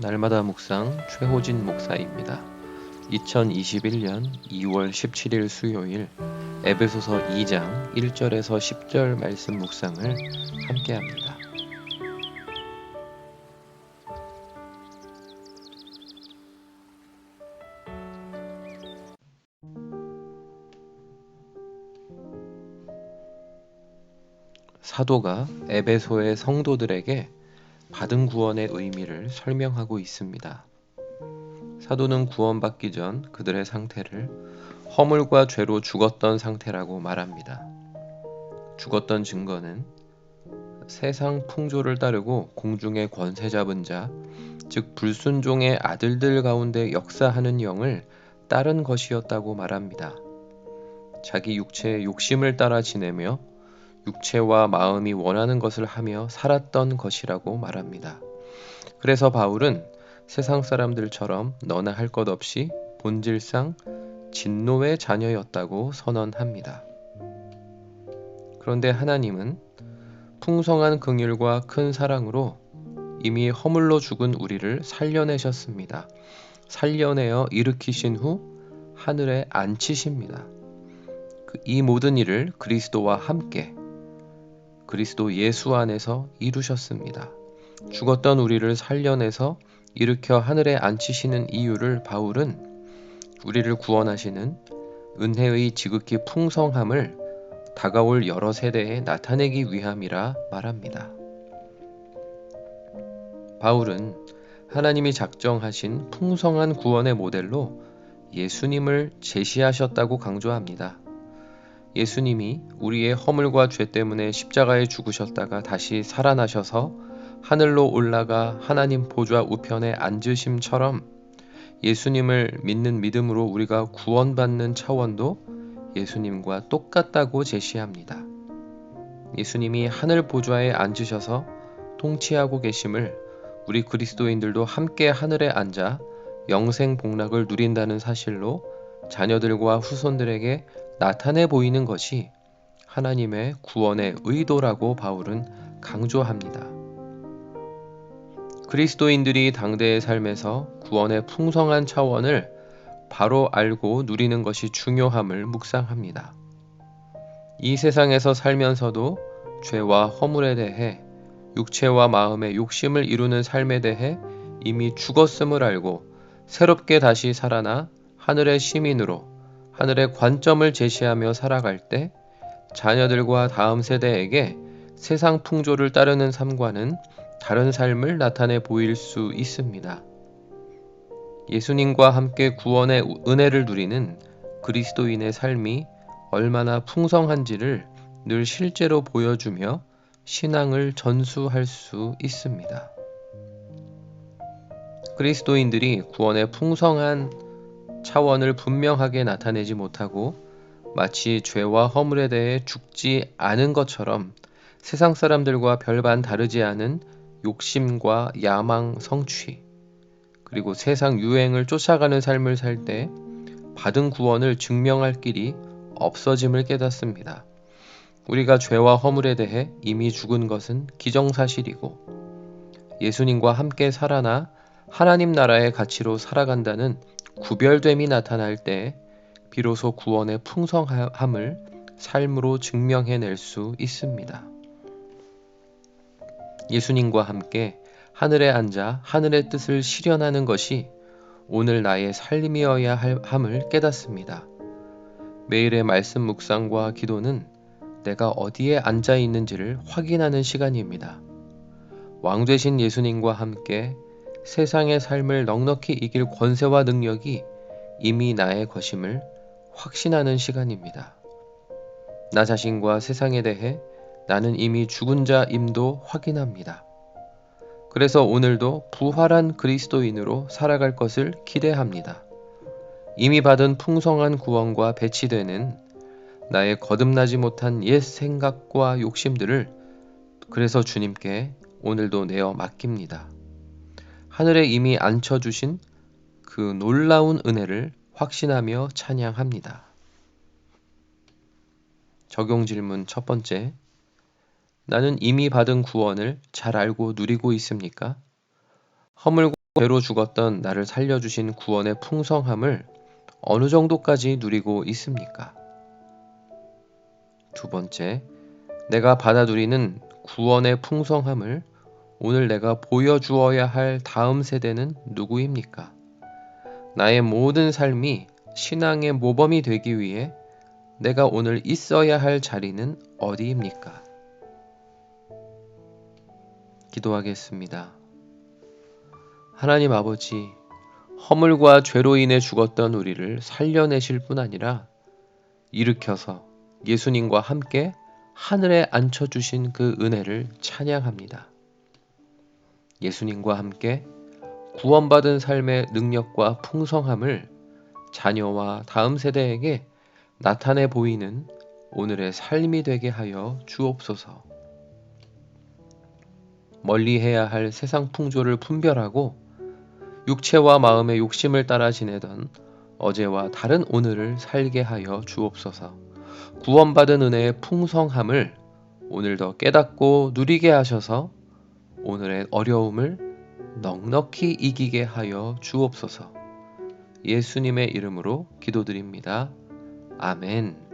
날마다 묵상 최호진 목사입니다. 2021년 2월 17일 수요일 에베소서 2장 1절에서 10절 말씀 묵상을 함께 합니다. 사도가 에베소의 성도들에게 받은 구원의 의미를 설명하고 있습니다. 사도는 구원받기 전 그들의 상태를 허물과 죄로 죽었던 상태라고 말합니다. 죽었던 증거는 세상 풍조를 따르고 공중의 권세 잡은 자, 즉 불순종의 아들들 가운데 역사하는 영을 따른 것이었다고 말합니다. 자기 육체의 욕심을 따라 지내며 육체와 마음이 원하는 것을 하며 살았던 것이라고 말합니다. 그래서 바울은 세상 사람들처럼 너나 할 것 없이 본질상 진노의 자녀였다고 선언합니다. 그런데 하나님은 풍성한 긍휼과 큰 사랑으로 이미 허물로 죽은 우리를 살려내셨습니다. 살려내어 일으키신 후 하늘에 앉히십니다. 그이 모든 일을 그리스도와 함께 그리스도 예수 안에서 이루셨습니다. 죽었던 우리를 살려내서 일으켜 하늘에 앉히시는 이유를 바울은 우리를 구원하시는 은혜의 지극히 풍성함을 다가올 여러 세대에 나타내기 위함이라 말합니다. 바울은 하나님이 작정하신 풍성한 구원의 모델로 예수님을 제시하셨다고 강조합니다. 예수님이 우리의 허물과 죄 때문에 십자가에 죽으셨다가 다시 살아나셔서 하늘로 올라가 하나님 보좌 우편에 앉으심처럼 예수님을 믿는 믿음으로 우리가 구원받는 차원도 예수님과 똑같다고 제시합니다. 예수님이 하늘 보좌에 앉으셔서 통치하고 계심을 우리 그리스도인들도 함께 하늘에 앉아 영생 복락을 누린다는 사실로 자녀들과 후손들에게 나타내 보이는 것이 하나님의 구원의 의도라고 바울은 강조합니다. 그리스도인들이 당대의 삶에서 구원의 풍성한 차원을 바로 알고 누리는 것이 중요함을 묵상합니다. 이 세상에서 살면서도 죄와 허물에 대해 육체와 마음의 욕심을 이루는 삶에 대해 이미 죽었음을 알고 새롭게 다시 살아나 하늘의 시민으로 하늘의 관점을 제시하며 살아갈 때 자녀들과 다음 세대에게 세상 풍조를 따르는 삶과는 다른 삶을 나타내 보일 수 있습니다. 예수님과 함께 구원의 은혜를 누리는 그리스도인의 삶이 얼마나 풍성한지를 늘 실제로 보여주며 신앙을 전수할 수 있습니다. 그리스도인들이 구원의 풍성한 차원을 분명하게 나타내지 못하고 마치 죄와 허물에 대해 죽지 않은 것처럼 세상 사람들과 별반 다르지 않은 욕심과 야망, 성취, 그리고 세상 유행을 쫓아가는 삶을 살 때 받은 구원을 증명할 길이 없어짐을 깨닫습니다. 우리가 죄와 허물에 대해 이미 죽은 것은 기정사실이고 예수님과 함께 살아나 하나님 나라의 가치로 살아간다는 구별됨이 나타날 때 비로소 구원의 풍성함을 삶으로 증명해낼 수 있습니다. 예수님과 함께 하늘에 앉아 하늘의 뜻을 실현하는 것이 오늘 나의 삶이어야 함을 깨닫습니다. 매일의 말씀 묵상과 기도는 내가 어디에 앉아 있는지를 확인하는 시간입니다. 왕 되신 예수님과 함께 세상의 삶을 넉넉히 이길 권세와 능력이 이미 나의 것임을 확신하는 시간입니다. 나 자신과 세상에 대해 나는 이미 죽은 자임도 확인합니다. 그래서 오늘도 부활한 그리스도인으로 살아갈 것을 기대합니다. 이미 받은 풍성한 구원과 배치되는 나의 거듭나지 못한 옛 생각과 욕심들을 그래서 주님께 오늘도 내어 맡깁니다. 하늘에 이미 앉혀 주신 그 놀라운 은혜를 확신하며 찬양합니다. 적용 질문 첫 번째. 나는 이미 받은 구원을 잘 알고 누리고 있습니까? 허물과 죄로 죽었던 나를 살려주신 구원의 풍성함을 어느 정도까지 누리고 있습니까? 두 번째, 내가 받아 누리는 구원의 풍성함을 오늘 내가 보여주어야 할 다음 세대는 누구입니까? 나의 모든 삶이 신앙의 모범이 되기 위해 내가 오늘 있어야 할 자리는 어디입니까? 기도하겠습니다. 하나님 아버지, 허물과 죄로 인해 죽었던 우리를 살려내실 뿐 아니라 일으켜서 예수님과 함께 하늘에 앉혀주신 그 은혜를 찬양합니다. 예수님과 함께 구원받은 삶의 능력과 풍성함을 자녀와 다음 세대에게 나타내 보이는 오늘의 삶이 되게 하여 주옵소서. 멀리 해야 할 세상 풍조를 분별하고 육체와 마음의 욕심을 따라 지내던 어제와 다른 오늘을 살게 하여 주옵소서. 구원받은 은혜의 풍성함을 오늘도 깨닫고 누리게 하셔서 오늘의 어려움을 넉넉히 이기게 하여 주옵소서. 예수님의 이름으로 기도드립니다. 아멘.